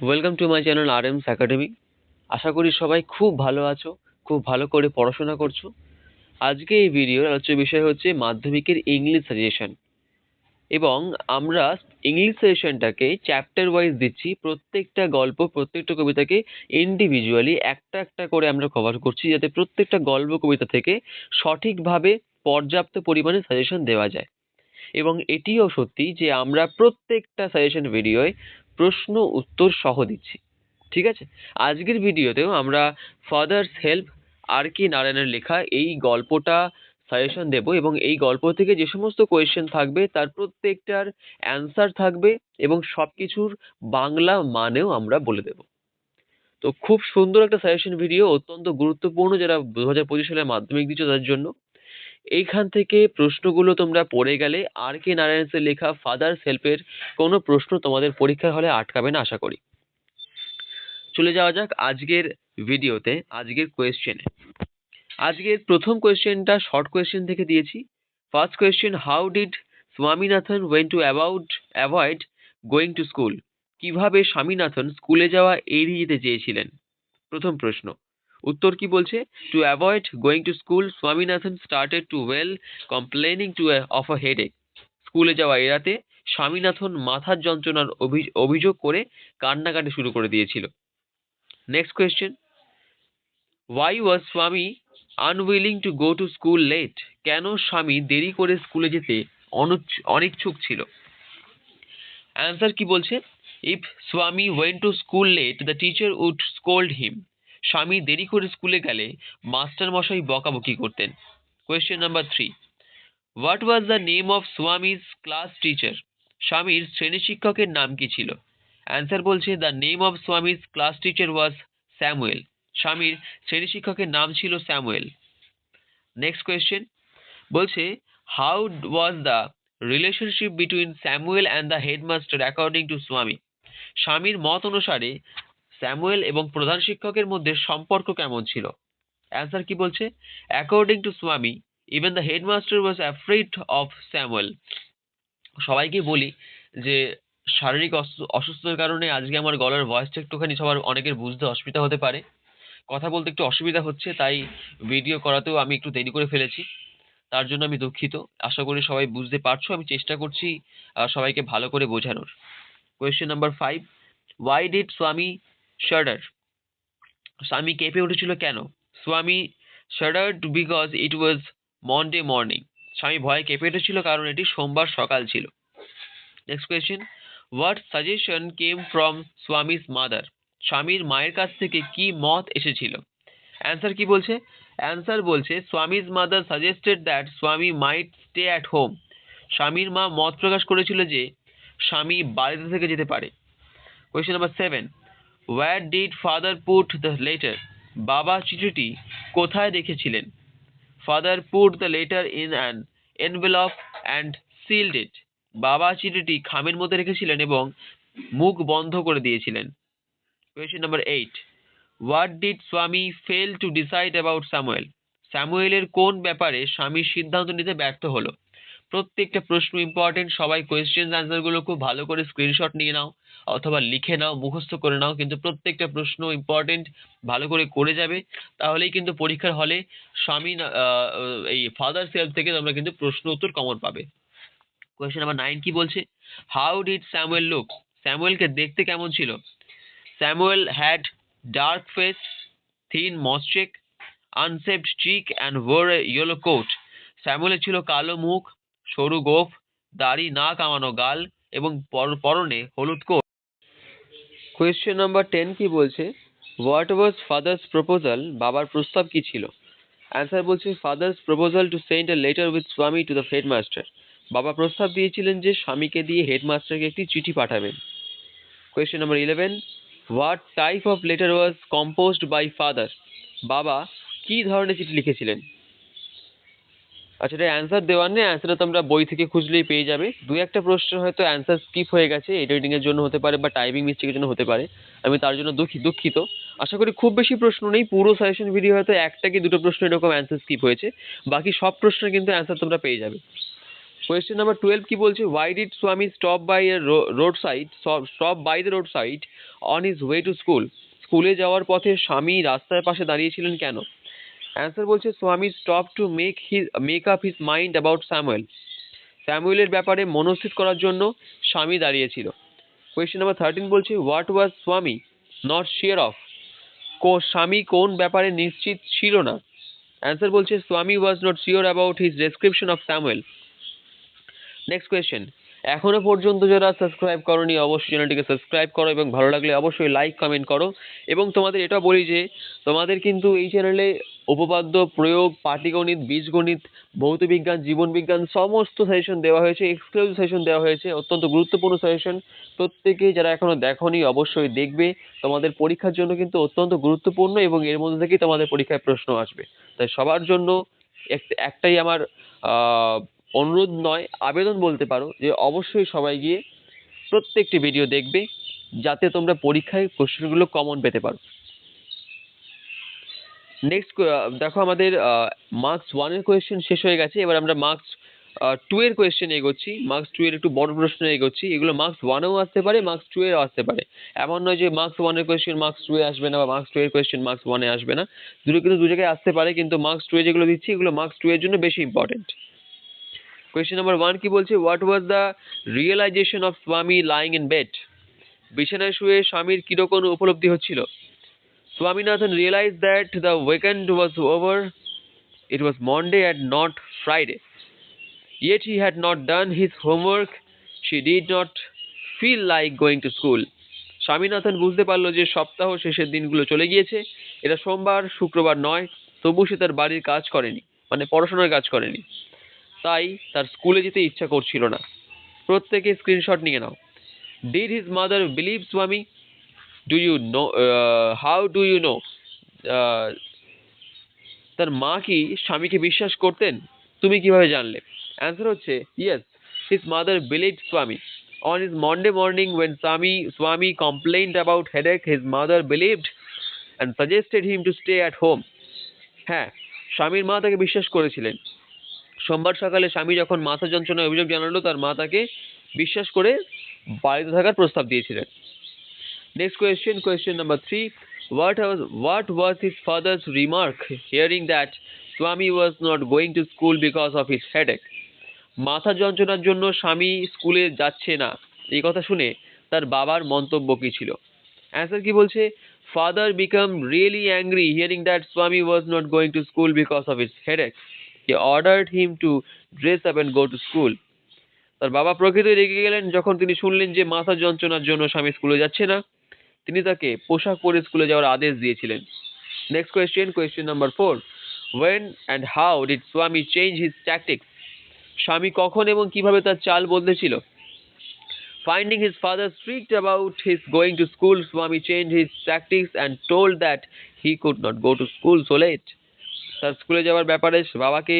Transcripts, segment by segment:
Welcome to my channel আর aims academy আশা করি সবাই খুব ভালো আছো, খুব ভালো করে পড়াশোনা করছ। আজকে এই ভিডিওর আলোচ্য বিষয় হচ্ছে মাধ্যমিকের ইংলিশ সাজেশন এবং আমরা ইংলিশ সাজেশনটাকে চ্যাপ্টার ওয়াইজ দিচ্ছি, প্রত্যেকটা গল্প, প্রত্যেকটা কবিতাকে ইন্ডিভিজুয়ালি একটা একটা করে আমরা কভার করছি, যাতে প্রত্যেকটা গল্প, কবিতা থেকে সঠিকভাবে পর্যাপ্ত পরিমাণে সাজেশন দেওয়া যায়। এবং এটিও সত্যি যে আমরা প্রত্যেকটা সাজেশন ভিডিওয় প্রশ্ন উত্তর সহ দিচ্ছি, ঠিক আছে? আজকের ভিডিওতেও আমরা ফাদার্স হেল্প আর কে নারায়ণের লেখা, এই গল্পটা সাজেশন দেব এবং এই গল্প থেকে যে সমস্ত কোয়েশ্চেন থাকবে, তার প্রত্যেকটার অ্যান্সার থাকবে এবং সব কিছুর বাংলা মানেও আমরা বলে দেব। তো খুব সুন্দর একটা সাজেশন ভিডিও অত্যন্ত গুরুত্বপূর্ণ, যারা দু হাজার পঁচিশ সালে মাধ্যমিক দিচ্ছ তাদের জন্য। এইখান থেকে প্রশ্নগুলো তোমরা পড়ে গেলে আর কে নারায়ণসের লেখা ফাদার্স হেল্পের কোনো প্রশ্ন তোমাদের পরীক্ষার হলে আটকাবে না, আশা করি। চলে যাওয়া যাক আজকের ভিডিওতে, আজকের কোয়েশ্চেনে আজকের প্রথম কোয়েশ্চেনটা শর্ট কোয়েশ্চেন থেকে দিয়েছি। First question how did Swaminathan want to about avoid going to school কীভাবে স্বামীনাথন স্কুলে যাওয়া এড়িয়ে যেতে চেয়েছিলেন? প্রথম প্রশ্ন। উত্তর কি বলছে? To avoid going to school Swaminathan started to well complaining to of a headache স্কুলে যাওয়া এড়াতে স্বামীনাথন মাথার যন্ত্রণার অভি- অভিযোগ করে কান্নাকাটি শুরু করে দিয়েছিল। Next question why was Swami unwilling to go to school late কেন স্বামী দেরি করে স্কুলে যেতে অনিচ্ছুক ছিল? অ্যান্সার কি বলছে? If Swami went to school late the teacher would scold him Swami দেরি করে স্কুলে গেলে মাস্টার মশাই বকাবকি করতেন। Question number three what was the name of Swami's class teacher স্বামীর শ্রেণি শিক্ষকের নাম কি ছিল? অ্যান্সার বলছে the name of Swami's class teacher was Samuel স্বামীর শ্রেণি শিক্ষকের নাম ছিল স্যামুয়েল নেক্সট কোয়েশ্চেন বলছে how was the relationship between Samuel and the headmaster according to Swami স্বামীর মত অনুসারে স্যামুয়েল এবং প্রধান শিক্ষকের মধ্যে সম্পর্ক কেমন ছিল? অ্যান্সার কি বলছে? According to Swami even the headmaster was afraid of Samuel সবাইকে বলি যে, শারীরিক অসু- অসুস্থতার কারণে আজকে আমার গলার ভয়েসটা একটুখানি সবার অনেকের বুঝতে অসুবিধা হতে পারে। কথা বলতে একটু অসুবিধা হচ্ছে, তাই ভিডিও করাতেও আমি একটু দেরি করে ফেলেছি। তার জন্য আমি দুঃখিত। আশা করি সবাই বুঝতে পারছ। আমি চেষ্টা করছি সবাইকে ভালো করে বোঝানোর। Question number five why did Swami shudder Swami কেঁপে উঠেছিল কেন? Swami shuddered because it was Monday morning Swami ভয়ে কেঁপে উঠেছিল কারণ এটি সোমবার সকাল ছিল। Next question what suggestion came from Swami's mother স্বামীর মায়ের কাছ থেকে কি মত এসেছিল? অ্যান্সার কি বলছে? অ্যান্সার বলছে স্বামীজ মাদার সাজেস্টেড দ্যাট স্বামী মাইট স্টে অ্যাট হোম স্বামীর মা মত প্রকাশ করেছিল যে স্বামী বাড়িতে থেকে যেতে পারে। Question number seven where did father put the letter বাবা চিঠিটি কোথায় রেখেছিলেন father put the letter in an envelope and sealed it বাবা চিঠিটি খামের মধ্যে রেখেছিলেন এবং মুখ বন্ধ করে দিয়েছিলেন। Question number eight what did Swami fail to decide about Samuel স্যামুয়েলের কোন ব্যাপারে স্বামীর সিদ্ধান্ত নিতে ব্যর্থ হলো? প্রত্যেকটা প্রশ্ন ইম্পর্টেন্ট সবাই কোয়েশ্চেন অ্যান্সারগুলো খুব ভালো করে স্ক্রিনশট নিয়ে নাও। অথবা লিখে নাও, মুখস্থ করে নাও, কিন্তু প্রত্যেকটা প্রশ্ন ইম্পর্টেন্ট ভালো করে করে যাবে। তাহলেই কিন্তু পরীক্ষার হলে স্বামী এই ফাদার সেলফ থেকে তোমরা কিন্তু প্রশ্ন উত্তর কমন পাবে। কোয়েশ্চেন নাম্বার নাইন কি বলছে? হাউ ডিড স্যামুয়েল লুক স্যামুয়েলকে দেখতে কেমন ছিল? Samuel had dark face thin moustache unshaved cheek and wore a yellow coat স্যামুয়েলের ছিল কালো মুখ, সরু গোফ, দাড়ি না কামানো গাল এবং পর- পরনে হলুদ কোট কোয়েশ্চেন নাম্বার টেন কি বলছে? হোয়াট ওয়াজ ফাদার্স প্রপোজাল বাবার প্রস্তাব কি ছিল? অ্যান্সার বলছে father's proposal to send a letter with Swami to the headmaster বাবা প্রস্তাব দিয়েছিলেন যে স্বামীকে দিয়ে হেডমাস্টারকে একটি চিঠি পাঠাবেন। Question number eleven what type of letter was composed by father বাবা কি ধরনের চিঠি লিখেছিলেন? আচ্ছা এটা অ্যান্সার দেওয়ার নেই অ্যান্সারটা তোমরা বই থেকে খুঁজলেই পেয়ে যাবে। দু একটা প্রশ্নের হয়তো অ্যান্সার স্কিপ হয়ে গেছে এডিটিং এর জন্য হতে পারে বা টাইপিং মিস্টেকের জন্য হতে পারে। আমি তার জন্য দুঃখী, দুঃখিত। আশা করি খুব বেশি প্রশ্ন নেই, পুরো সাজেশন ভিডিও হয়তো একটা কি দুটো প্রশ্ন এরকম অ্যান্সার স্কিপ হয়েছে। বাকি সব প্রশ্নের কিন্তু অ্যান্সার তোমরা পেয়ে যাবে। কোয়েশ্চেন নাম্বার টুয়েলভ কি বলছে? Why did Swami stop by a road side stop by the road side on his way to school স্কুলে যাওয়ার পথে স্বামী রাস্তার পাশে দাঁড়িয়েছিলেন কেন? অ্যান্সার বলছে স্বামী stop to make his make up his mind about Samuel স্যামুয়েলের ব্যাপারে মনস্থিত করার জন্য স্বামী দাঁড়িয়েছিল কোয়েশ্চেন নাম্বার থার্টিন বলছে হোয়াট ওয়াজ স্বামী নট শিয়ার অফ কো, স্বামী কোন ব্যাপারে নিশ্চিত ছিল না? অ্যান্সার বলছে Swami was not sure about his description of Samuel next question এখনও পর্যন্ত যারা সাবস্ক্রাইব করনি, অবশ্যই চ্যানেলটিকে সাবস্ক্রাইব করো এবং ভালো লাগলে অবশ্যই লাইক কমেন্ট করো। এবং তোমাদের এটা বলি যে, তোমাদের কিন্তু এই চ্যানেলে উপপাদ্য প্রয়োগ, পাটিগণিত, বীজগণিত, ভৌত বিজ্ঞান, জীবন বিজ্ঞান সমস্ত সাজেশন দেওয়া হয়েছে এক্সক্লুসিভ সাজেশন দেওয়া হয়েছে, অত্যন্ত গুরুত্বপূর্ণ সাজেশন প্রত্যেকে যারা এখনও দেখোনি, অবশ্যই দেখবে। তোমাদের পরীক্ষার জন্য কিন্তু অত্যন্ত গুরুত্বপূর্ণ এবং এর মধ্যে থেকেই তোমাদের পরীক্ষায় প্রশ্ন আসবে। তাই সবার জন্য এক- একটাই আমার অনুরোধ নয়, আবেদন বলতে পারো যে অবশ্যই সবাই গিয়ে প্রত্যেকটি ভিডিও দেখবে, যাতে তোমরা পরীক্ষায় কোশ্চেনগুলো কমন পেতে পারো। নেক্সট দেখো আমাদের মার্কস ওয়ানের কোয়েশ্চেন শেষ হয়ে গেছে, এবার আমরা মার্কস টু এর কোয়েশ্চেন এগোচ্ছি। মার্কস টু এর একটু বড় প্রশ্ন এগোচ্ছি, এগুলো মার্কস ওয়ানেও আসতে পারে মার্কস টু এও আসতে পারে। এমন নয় যে মার্কস ওয়ানের কোয়েশ্চেন মার্কস টু এ আসবে না বা মার্কস টু এর কোয়েশ্চেন মার্কস ওয়ানে আসবে না। দুটো কিন্তু দু জায়গায় আসতে পারে, কিন্তু মার্কস টু এ যেগুলো দিচ্ছি, এগুলো মার্কস টু এর জন্য বেশি ইম্পর্টেন্ট কোয়েশ্চেন নাম্বার ওয়ান কি বলছে what was the realisation of স্বামী লাইং ইন বেড বিছানায় শুয়ে স্বামীর কীরকম উপলব্ধি হচ্ছিল Swaminathan realized that the weekend was over. It was Monday and not Friday. Yet he had not done his homework. She did not feel like going to school. Swaminathan বুঝতে পারল যে সপ্তাহ শেষের দিনগুলো চলে গিয়েছে এটা সোমবার, শুক্রবার নয় তবু সে তার বাড়ির কাজ করেনি মানে পড়াশোনার কাজ করেনি তাই তার স্কুলে যেতে ইচ্ছা করছিল না। প্রত্যেকে স্ক্রিনশট নিয়ে নাও। Did his mother believe Swami do you know how do you know তার মা কি স্বামীকে বিশ্বাস করতেন? তুমি কীভাবে জানলে? অ্যান্সার হচ্ছে yes his mother believe Swami on his Monday morning when Swami Swami complained about headache his mother believed and suggested him to stay at home হ্যাঁ স্বামীর মা তাকে বিশ্বাস করেছিলেন। সোমবার সকালে স্বামী যখন মাথা যন্ত্রণায় অভিযোগ জানালো, তার মা তাকে বিশ্বাস করে বাড়িতে থাকার প্রস্তাব দিয়েছিলেন। Next question question number three. What was what was his father's remark hearing that Swami was not going to school because of his headache? মাথা যন্ত্রণার জন্য স্বামী স্কুলে যাচ্ছে না। এই কথা শুনে তার বাবার মন্তব্য কি ছিল? অ্যান্সার কি বলছে? Father become really angry hearing that Swami was not going to school because of his headache he ordered him to dress up and go to school তার বাবা প্রকৃতই রেগে গেলেন যখন তিনি শুনলেন যে মাথা যন্ত্রণার জন্য স্বামী স্কুলে যাচ্ছে না। তিনি তাকে পোশাক পরে স্কুলে যাওয়ার আদেশ দিয়েছিলেন। Next question question number four when and how did Swami change his tactics Swami কখন এবং কীভাবে তার চাল বদলেছিল? Finding his father strict about his going to school Swami change his tactics and told that he could not go to school so late তার স্কুলে যাওয়ার ব্যাপারে বাবাকে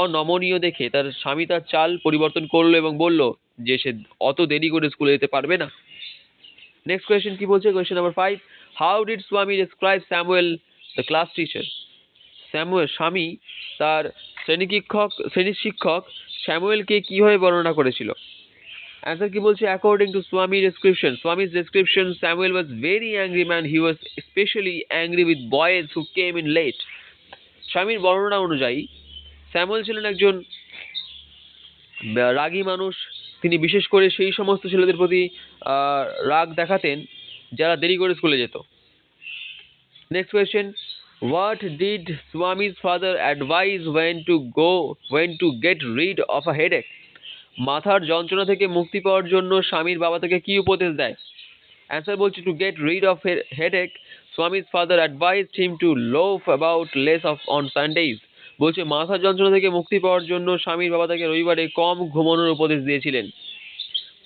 অনমনীয় দেখে তার স্বামী তার চাল পরিবর্তন করল এবং বলল যে সে অত দেরি করে স্কুলে যেতে পারবে না। নেক্সট কোয়েশ্চেন কি বলছে? Question number five how did Swami describe Samuel the class teacher Samuel Swami তার শ্রেণি শিক্ষক শ্রেণি শিক্ষক স্যামুয়েলকে কীভাবে বর্ণনা করেছিল? অ্যান্সার কি বলছে? অ্যাকর্ডিং টু স্বামী ডেসক্রিপশন স্বামীর description Samuel was very angry man he was specially angry with boys who came in late স্বামীর বর্ণনা অনুযায়ী স্যামুয়েল ছিলেন একজন রাগী মানুষ। তিনি বিশেষ করে সেই সমস্ত ছেলেদের প্রতি রাগ দেখাতেন যারা দেরি করে স্কুলে যেত। Next question what did Swami's father advise when to go when to get rid of a headache মাথার যন্ত্রণা থেকে মুক্তি পাওয়ার জন্য স্বামীর বাবা তাকে কি উপদেশ দেয়? অ্যান্সার বলছি to get rid of headache Swami's father advised him to loaf about less off on Sundays বলছে, মাথার যন্ত্রণা থেকে মুক্তি পাওয়ার জন্য স্বামীর বাবা তাকে রবিবারে কম ঘুমানোর উপদেশ দিয়েছিলেন।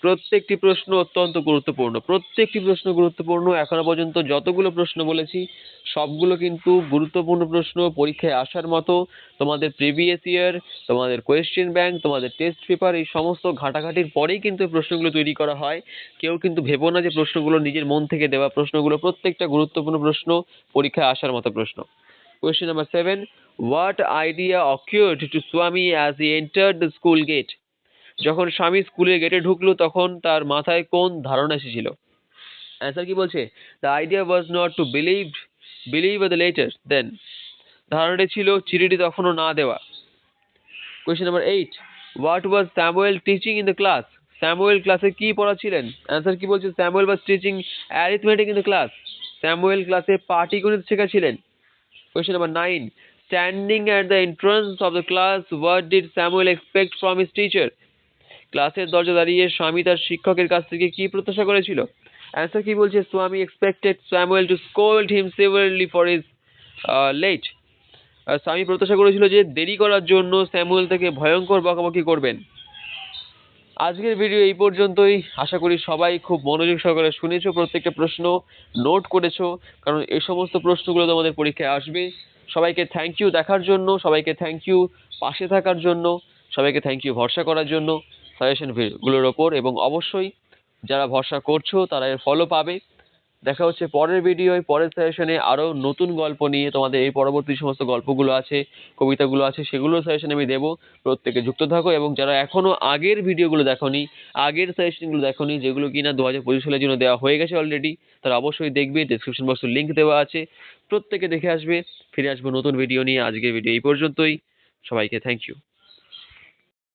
প্রত্যেকটি প্রশ্ন অত্যন্ত গুরুত্বপূর্ণ। প্রত্যেকটি প্রশ্ন গুরুত্বপূর্ণ। এখনও পর্যন্ত যতগুলো প্রশ্ন বলেছি, সবগুলো কিন্তু গুরুত্বপূর্ণ প্রশ্ন পরীক্ষায় আসার মতো। তোমাদের প্রিভিয়াস ইয়ার তোমাদের কোয়েশ্চেন ব্যাংক তোমাদের টেস্ট পেপার এই সমস্ত ঘাটাঘাটির পরেই কিন্তু প্রশ্নগুলো তৈরি করা হয়। কেউ কিন্তু ভেবো না যে প্রশ্নগুলো নিজের মন থেকে দেওয়া প্রশ্নগুলো প্রত্যেকটা গুরুত্বপূর্ণ প্রশ্ন পরীক্ষায় আসার মতো প্রশ্ন। Question number seven What idea occurred to Swami as he entered the school gate? যখন স্বামী স্কুলের গেটে ঢুকলো, তখন তার মাথায় কোন ধারণা এসেছিল? অ্যান্সার কি বলছে? The idea was not to believe believe the letter then ধারণাটি ছিল চিঠিটি তখনও না দেওয়া। Question number eight what was Samuel teaching in the class Samuel ক্লাসে কি পড়াচ্ছিলেন? অ্যান্সার কি বলছে? Samuel was teaching arithmetic in the class Samuel ক্লাসে পার্টি পাটিগণিত শেখাচ্ছিলেন। Question number nine standing at the entrance of the class what did Samuel expect from his teacher ক্লাসের দরজা দাঁড়িয়ে স্বামী তার শিক্ষকের কাছ থেকে কি প্রত্যাশা করেছিল? অ্যান্সার কি বলছে? Swami expected Samuel to scold him severely for his late Swami প্রত্যাশা করেছিল যে দেরি করার জন্য স্যামুয়েল থেকে ভয়ঙ্কর বকাবকি করবেন। আজকের ভিডিও এই পর্যন্তই। আশা করি সবাই খুব মনোযোগ সহকারে শুনেছো, প্রত্যেকটা প্রশ্ন নোট করেছ, কারণ এই সমস্ত প্রশ্নগুলো তোমাদের পরীক্ষায় আসবে। সবাইকে থ্যাংক ইউ দেখার জন্য, সবাইকে থ্যাংক ইউ পাশে থাকার জন্য, সবাইকে থ্যাংক ইউ ভরসা করার জন্য। সাজেশনগুলোর ওপর এবং অবশ্যই যারা ভরসা করছ তারা এর ফলো পাবে। দেখা হচ্ছে পরের ভিডিওয় পরের সাজেশনে আরও নতুন গল্প নিয়ে তোমাদের এই পরবর্তী সমস্ত গল্পগুলো আছে, কবিতাগুলো আছে, সেগুলো সাজেশন আমি দেবো। প্রত্যেকে যুক্ত থাকো এবং যারা এখনও আগের ভিডিওগুলো দেখোনি, আগের সাজেশনগুলো দেখোনি, যেগুলো কিনা দু হাজার পঁচিশ সালের জন্য দেওয়া হয়ে গেছে অলরেডি তারা অবশ্যই দেখবে। ডিসক্রিপশন বক্সে লিঙ্ক দেওয়া আছে। প্রত্যেকে দেখে আসবে। ফিরে আসব নতুন ভিডিও নিয়ে। আজকের ভিডিও এই পর্যন্তই। সবাইকে থ্যাংক ইউ